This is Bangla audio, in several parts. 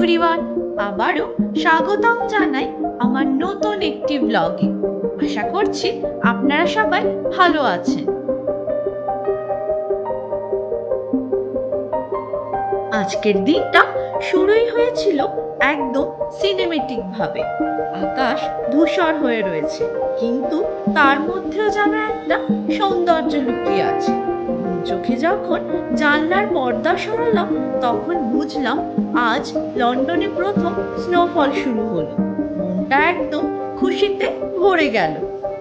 এভরিওয়ান আবারও স্বাগতম জানাই আমার নতুন একটি ব্লগে আশা করছি আপনারা সবাই ভালো আছেন। আজকের দিনটা শুরুই হয়েছিল একদম সিনেমেটিক ভাবে। আকাশ ধূসর হয়ে রয়েছে, কিন্তু তার মধ্যেও যেন একটা সৌন্দর্য লুকিয়ে আছে। চোখে যখন জানলার পর্দা সরালাম, তখন বুঝলাম আজ লন্ডনে প্রথম স্নোফল শুরু হলো। মনটা একদম খুশিতে ভরে গেল।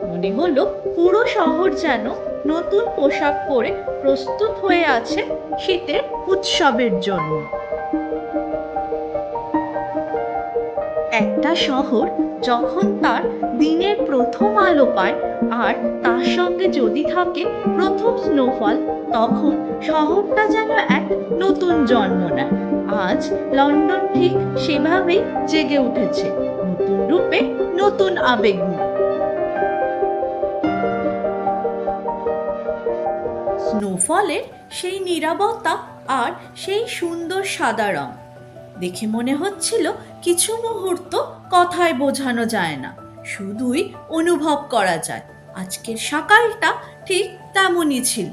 মনে হলো পুরো শহর যেন নতুন পোশাক পরে প্রস্তুত হয়ে আছে শীতের উৎসবের জন্য। একটা শহর যখন তার দিনের প্রথম আলো পায়, আর তার সঙ্গে যদি থাকে প্রথম স্নোফল তখন শহরটা যেন এক নতুন জন্ম নেয়। আজ লন্ডন ঠিক সেভাবেই জেগে উঠেছে, নতুন রূপে নতুন আবেগ নিয়ে। স্নোফলের সেই নীরবতা আর সেই সুন্দর সাদা রং, দেখে মনে হচ্ছিল কিছু মুহূর্ত কথায় বোঝানো যায় না। শুধুই অনুভব করা যায়। আজকের সকালটা ঠিক তেমনই ছিল।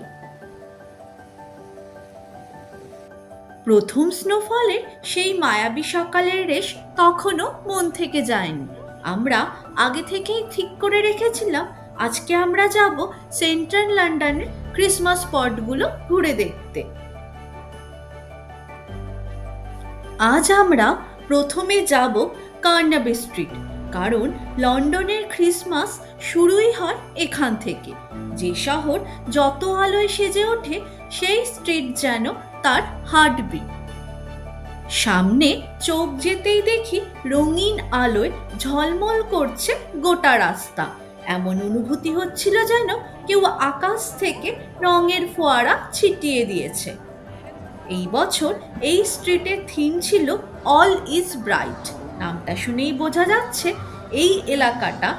প্রথম স্নোফলের সেই মায়াবী সকালের রেশ তখনও মন থেকে যায়নি। আমরা আগে থেকেই ঠিক করে রেখেছিলাম, আজকে আমরা যাব সেন্ট্রাল লন্ডনের ক্রিসমাস স্পটগুলো ঘুরে দেখতে। আজ আমরা প্রথমে যাব কার্নাবি স্ট্রিট কারণ লন্ডনের ক্রিসমাস শুরুই হয় এখান থেকে। যে শহর যত আলোয় সেজে ওঠে, সেই স্ট্রিট যেন তার হার্টবিট। সামনে চোখ যেতেই দেখি রঙিন আলোয় ঝলমল করছে গোটা রাস্তা। এমন অনুভূতি হচ্ছিল যেন কেউ আকাশ থেকে রঙের ফোয়ারা ছিটিয়ে দিয়েছে। এই বছর এই স্ট্রিটের থিম ছিল অল ইজ ব্রাইট। নামটা শুনেই বোঝা যাচ্ছে এই এলাকাটা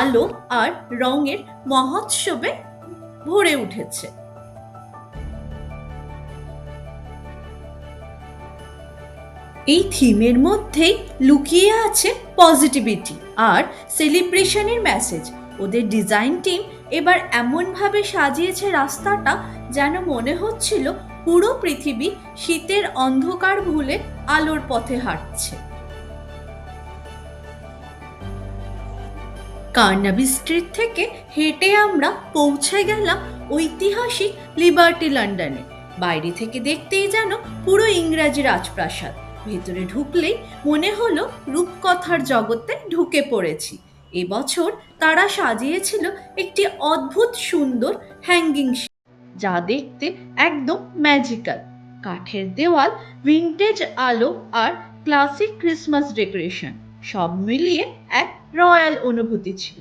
আলো আর রঙের মহোৎসবে ভরে উঠেছে। এই থিমের মধ্যেই লুকিয়ে আছে পজিটিভিটি আর সেলিব্রেশনের মেসেজ। ওদের ডিজাইন টিম এবার এমনভাবে সাজিয়েছে রাস্তাটা যেন মনে হচ্ছিল পুরো পৃথিবী শীতের অন্ধকার ভুলে আলোর পথে হাঁটছে। কার্নাবি স্ট্রিট থেকে হেঁটে আমরা পৌঁছে গেলাম ঐতিহাসিক লিবার্টি লন্ডনে। বাইরে থেকে দেখতেই যেন পুরো ইংরাজি রাজপ্রাসাদ। ভেতরে ঢুকলেই মনে হলো রূপকথার জগতে ঢুকে পড়েছি। এবছর তারা সাজিয়েছিল একটি অদ্ভুত সুন্দর হ্যাঙ্গিং যা দেখতে একদম ম্যাজিক্যাল কাঠের দেওয়াল ভিন্টেজ আলো আর ক্লাসিক ক্রিসমাস ডেকোরেশন সব মিলিয়ে এক রয়্যাল অনুভূতি ছিল।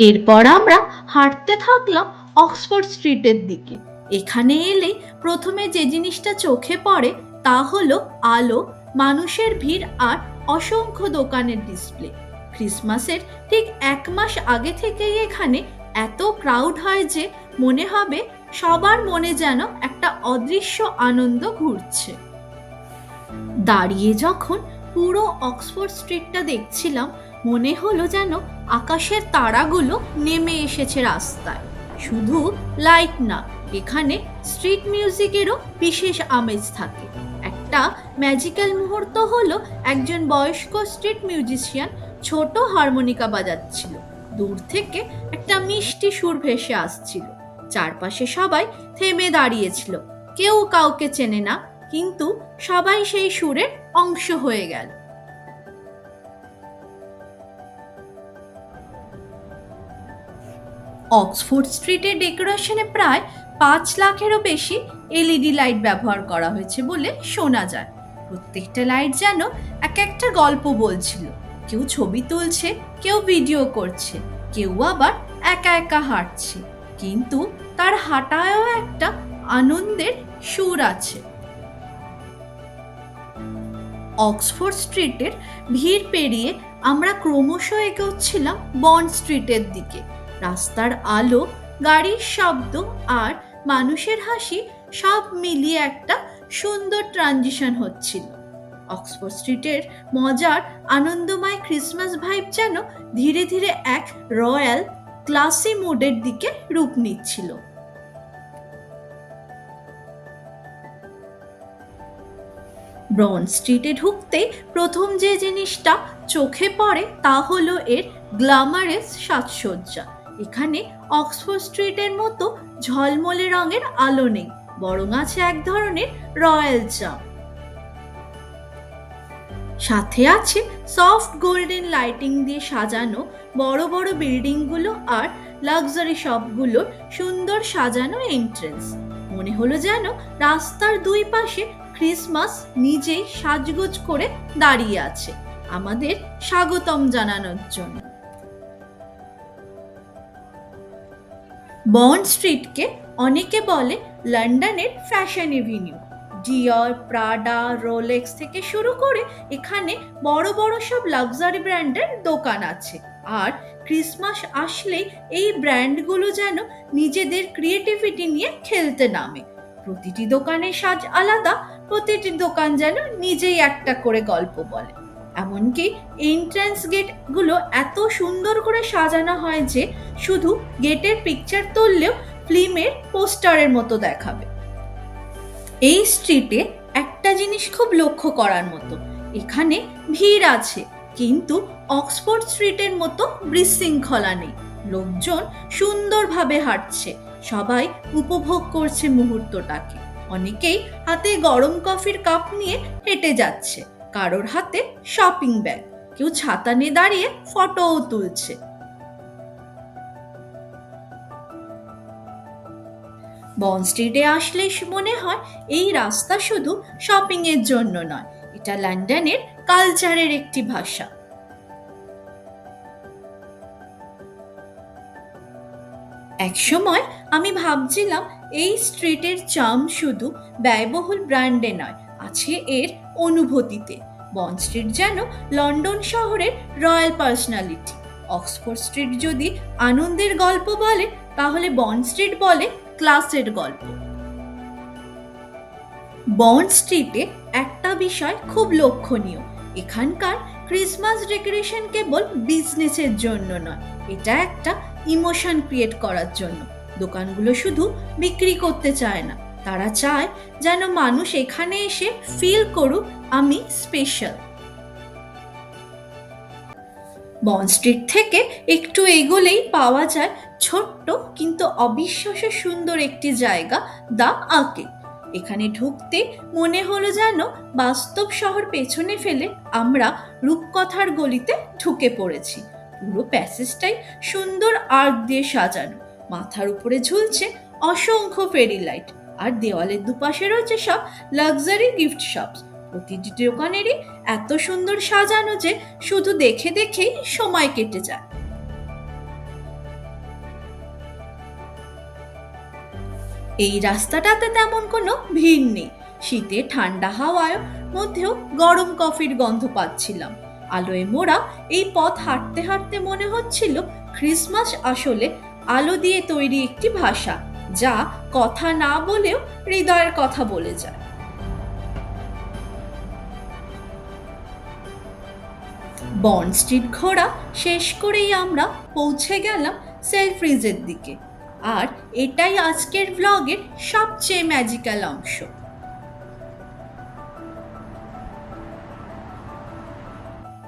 এরপর আমরা হাঁটতে থাকলাম অক্সফোর্ড স্ট্রিটের দিকে। এখানে এলে প্রথমে যে জিনিসটা চোখে পড়ে তা হলো আলো, মানুষের ভিড় আর অসংখ্য দোকানের ডিসপ্লে। ক্রিসমাসের ঠিক এক মাস আগে থেকেই এখানে এত ক্রাউড হয় যে মনে হবে সবার মনে যেন একটা অদৃশ্য আনন্দ ঘুরছে। দাঁড়িয়ে যখন পুরো অক্সফোর্ড স্ট্রিটটা দেখছিলাম, মনে হলো যেন আকাশের তারাগুলো নেমে এসেছে রাস্তায়। শুধু লাইট না, এখানে স্ট্রিট মিউজিকেরও বিশেষ আমেজ থাকে। একটা ম্যাজিক্যাল মুহূর্ত হলো একজন বয়স্ক স্ট্রিট মিউজিশিয়ান ছোট হারমোনিকা বাজাচ্ছিল। দূর থেকে একটা মিষ্টি সুর ভেসে আসছিল। চারপাশে সবাই থেমে দাঁড়িয়েছিল। কেউ কাউকে চেনে না, কিন্তু সবাই সেই সুরের অংশ হয়ে গেল। অক্সফোর্ড স্ট্রিটের ডেকোরেশনে প্রায় পাঁচ লাখেরও বেশি এলইডি লাইট ব্যবহার করা হয়েছে বলে শোনা যায়। প্রত্যেকটা লাইট যেন এক একটা গল্প বলছিল। কেউ ছবি তুলছে, কেউ ভিডিও করছে, কেউ আবার একা একা হাঁটছে। কিন্তু তার হাঁটায়ও একটা আনন্দের সুর আছে। অক্সফোর্ড স্ট্রিটের ভিড় পেরিয়ে আমরা ক্রমশ এগোচ্ছিলাম বন্ড স্ট্রিটের দিকে। রাস্তার আলো, গাড়ির শব্দ আর মানুষের হাসি সব মিলিয়ে একটা সুন্দর ট্রানজিশন হচ্ছিল। অক্সফোর্ড স্ট্রিটের মজার, আনন্দময় ক্রিসমাস ভাইব যেন ধীরে ধীরে এক রয়্যাল ক্লাসি মোডের দিকে রূপ নিচ্ছিল। ব্রন স্ট্রিটে ঢুকতে প্রথম যে জিনিসটা চোখে পড়ে তা হলো এর গ্ল্যামারেস সাজসজ্জা। এখানে অক্সফোর্ড স্ট্রিটের মতো ঝলমলে রঙের আলো নেই, বরং আছে এক ধরনের রয়্যাল চাম সাথে আছে সফট গোল্ডেন লাইটিং দিয়ে সাজানো বড় বড় বিল্ডিংগুলো আর লাক্সারি শপগুলোর সুন্দর সাজানো এন্ট্রেন্স মনে হলো যেন রাস্তার দুই পাশে ক্রিসমাস নিজেই সাজগোজ করে দাঁড়িয়ে আছে আমাদের স্বাগতম জানানোর জন্য। বন্ড স্ট্রিটকে অনেকে বলে লন্ডনের fashion avenue. Dior, Prada, Rolex থেকে শুরু করে এখানে বড় বড় সব লাক্সারি ব্র্যান্ডের দোকান আছে। আর ক্রিসমাস আসলেই এই ব্র্যান্ডগুলো যেন নিজেদের ক্রিয়েটিভিটি নিয়ে খেলতে নামে। প্রতিটি দোকানের সাজ আলাদা, প্রতিটি দোকান যেন নিজেই একটা করে গল্প বলে। এমনকি এন্ট্রান্স গেটগুলো এত সুন্দর করে সাজানো হয় যে শুধু গেটের পিকচার তুললেও ফিল্মের পোস্টারের মতো দেখাবে। এই স্ট্রিটে একটা জিনিস খুব লক্ষ্য করার মতো। এখানে ভিড় আছে কিন্তু অক্সফোর্ড স্ট্রিটের মতো বিশৃঙ্খলা নেই। লোকজন সুন্দরভাবে হাঁটছে। সবাই উপভোগ করছে মুহূর্তটাকে। অনেকেই হাতে গরম কফির কাপ নিয়ে হেঁটে যাচ্ছে। কারোর হাতে শপিং ব্যাগ। কেউ ছাতা নিয়ে দাঁড়িয়ে ফটোও তুলছে। বন স্ট্রিটে আসলে মনে হয় এই রাস্তা শুধু শপিং এর জন্য নয়। এটা লন্ডনের কালচারের একটি ভাষা। এক সময় আমি ভাবছিলাম, এই স্ট্রিটের চাম শুধু ব্যয়বহুল ব্র্যান্ডে নয়, আছে এর অনুভূতিতে। বন স্ট্রিট যেন লন্ডন শহরের রয়্যাল পার্সোনালিটি। অক্সফোর্ড স্ট্রিট যদি আনন্দের গল্প বলে, তাহলে বন স্ট্রিট বলে ক্লাসের গল্প। বন্ড স্ট্রিটে একটা বিষয় খুব লক্ষণীয় এখানকার ক্রিসমাস ডেকোরেশন কেবল বিজনেসের জন্য নয়, এটা একটা ইমোশন ক্রিয়েট করার জন্য। দোকানগুলো শুধু বিক্রি করতে চায় না, তারা চায় যেন মানুষ এখানে এসে ফিল করুক, আমি স্পেশাল বন স্ট্রিট থেকে একটু এগোলেই পাওয়া যায় ছোট্ট কিন্তু অবিশ্বাস্য সুন্দর একটি জায়গা দা আকে এখানে ঢুকতে মনে হলো যেন বাস্তব শহর পেছনে ফেলে আমরা রূপকথার গলিতে ঢুকে পড়েছি। পুরো প্যাসেজটাই সুন্দর আর্ট দিয়ে সাজানো। মাথার উপরে ঝুলছে অসংখ্য ফেরি লাইট আর দেওয়ালের দুপাশে রয়েছে সব লাক্সারি গিফট শপস প্রতিটি দোকানেরই এত সুন্দর সাজানো যে শুধু দেখে দেখেই সময় কেটে যায়। এই রাস্তাটাতে তেমন কোনো ভিড় নেই। শীতে ঠান্ডা হাওয়ার মধ্যেও গরম কফির গন্ধ পাচ্ছিলাম। আলোয় মোড়া এই পথ হাঁটতে হাঁটতে মনে হচ্ছিল ক্রিসমাস আসলে আলো দিয়ে তৈরি একটি ভাষা, যা কথা না বলেও হৃদয়ের কথা বলে যায়। বন্ড স্ট্রিট ঘোরা শেষ করেই আমরা পৌঁছে গেলাম সেলফ্রিজের দিকে। আর এটাই আজকের ব্লগের সবচেয়ে ম্যাজিক্যাল অংশ।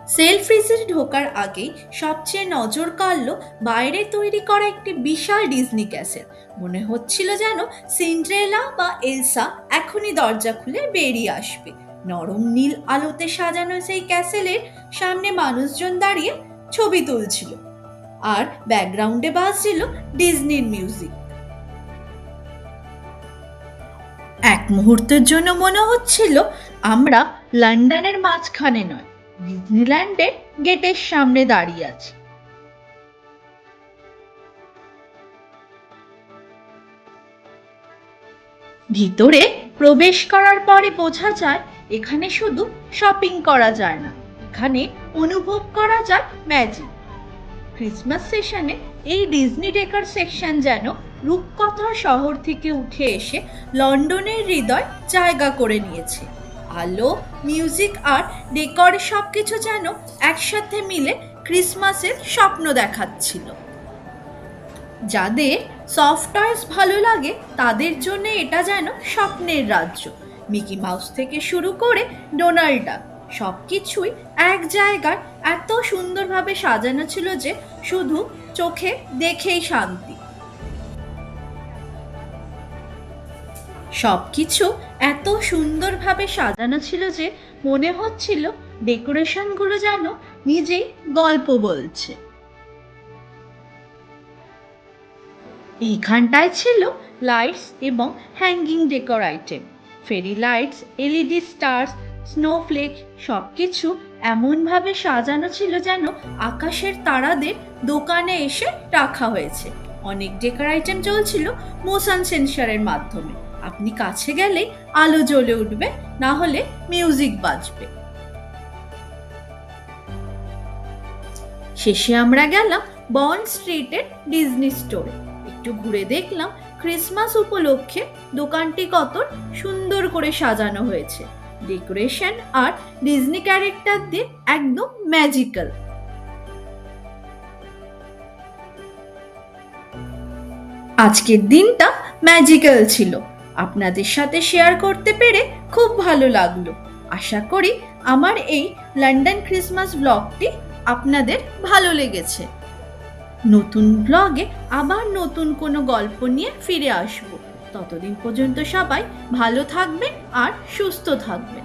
সেলফ্রিজের ঢোকার আগে সবচেয়ে নজর কাড়ল বাইরে তৈরি করা একটি বিশাল ডিজনি ক্যাসেল মনে হচ্ছিল যেন সিন্ড্রেলা বা এলসা এখনই দরজা খুলে বেরিয়ে আসবে। নরম নীল আলোতে সাজানো সেই ক্যাসেলের সামনে মানুষজন দাঁড়িয়ে ছবি তুলছিল। আর ব্যাকগ্রাউন্ডে বাজছিল ডিজনির মিউজিক। এক মুহূর্তের জন্য মনে হচ্ছিল আমরা লন্ডনের মাঝখানে নয়, ডিজনিল্যান্ডের গেটের সামনে দাঁড়িয়ে আছি। ভিতরে প্রবেশ করার পরে বোঝা যায় এখানে শুধু শপিং করা যায় না, এখানে অনুভব করা যায় ম্যাজিক। ক্রিসমাস সেশনে এই ডিজনি ডেকার সেকশন যেন রূপকথার শহর থেকে উঠে এসে লন্ডনের হৃদয় জায়গা করে নিয়েছে। আলো মিউজিক আর ডেকর সব কিছু যেন একসাথে মিলে ক্রিসমাসের স্বপ্ন দেখাচ্ছিল। যাদের সফট ভালো লাগে, তাদের জন্য এটা যেন স্বপ্নের রাজ্য। মিকি মাউস থেকে শুরু করে ডোনাল্ড ডাক সব কিছুই এক জায়গায় এত সুন্দরভাবে সাজানো ছিল যে শুধু চোখে দেখেই শান্তি। সব কিছু এত সুন্দরভাবে সাজানো ছিল যে মনে হচ্ছিল ডেকোরেশনগুলো যেন নিজেই গল্প বলছে। এইখানটায় ছিল লাইটস এবং hanging decor item fairy lights LED stars snowflake সব কিছু এমনভাবে সাজানো ছিল যেন আকাশের তারাদের দোকানে এসে রাখা হয়েছে। অনেক ডেকোর আইটেম চলছিল মোশন সেন্সারের মাধ্যমে। আপনি কাছে গেলেই আলো জ্বলে উঠবে, না হলে মিউজিক বাজবে। শেষে আমরা গেলাম বন স্ট্রিটের ডিজনি স্টোরে। একটু ঘুরে দেখলাম ক্রিসমাস উপলক্ষে দোকানটি কত সুন্দর করে সাজানো হয়েছে। ডেকোরেশন আর ডিজনি ক্যারেক্টারদের একদম ম্যাজিক্যাল। আজকের দিনটা ম্যাজিক্যাল ছিল। আপনাদের সাথে শেয়ার করতে পেরে খুব ভালো লাগল। আশা করি আমার এই লন্ডন ক্রিসমাস ব্লগটি আপনাদের ভালো লেগেছে। নতুন ব্লগে আবার নতুন কোনো গল্প নিয়ে ফিরে আসব। ততদিন পর্যন্ত সবাই ভালো থাকবেন আর সুস্থ থাকবেন।